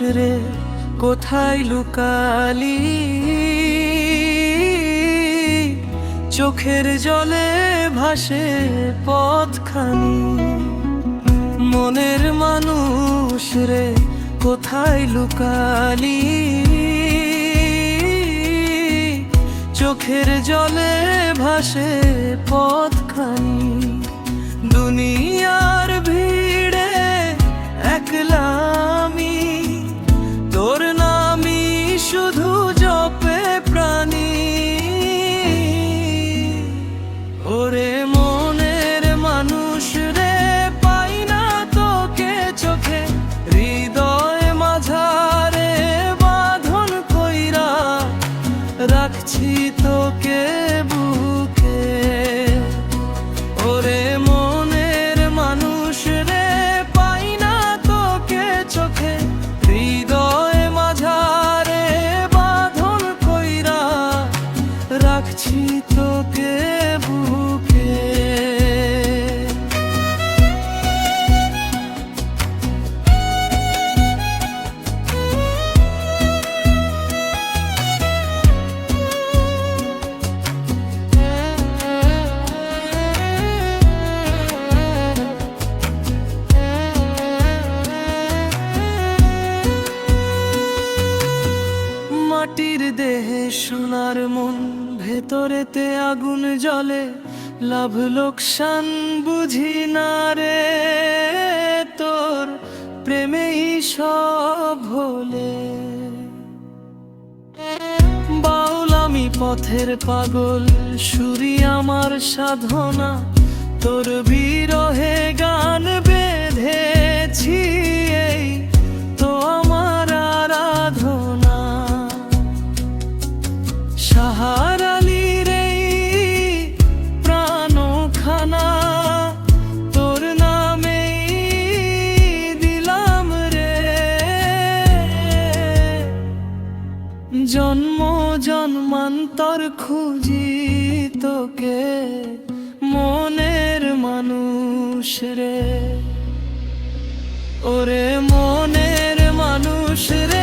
রে, কোথায় লুকালি? চোখের জলে ভাসে পথখানি। মনের মানুষ রে, কোথায় লুকালি? চোখের জলে ভাসে পথখানি। দুনিয়ার রাখছি তোকে দেহে সোনার মন, ভেতরেতে আগুন জ্বলে, লাভ লোকসান বুঝি না রে তোর, প্রেমেই সব হলে। বাউল আমি পথের পাগল, সুরি আমার সাধনা, তোর বিরহে গান বেঁধেছি এই জন্মান্তর খুঁজি তোকে মনের মানুষ রে। ওরে মনের মানুষ রে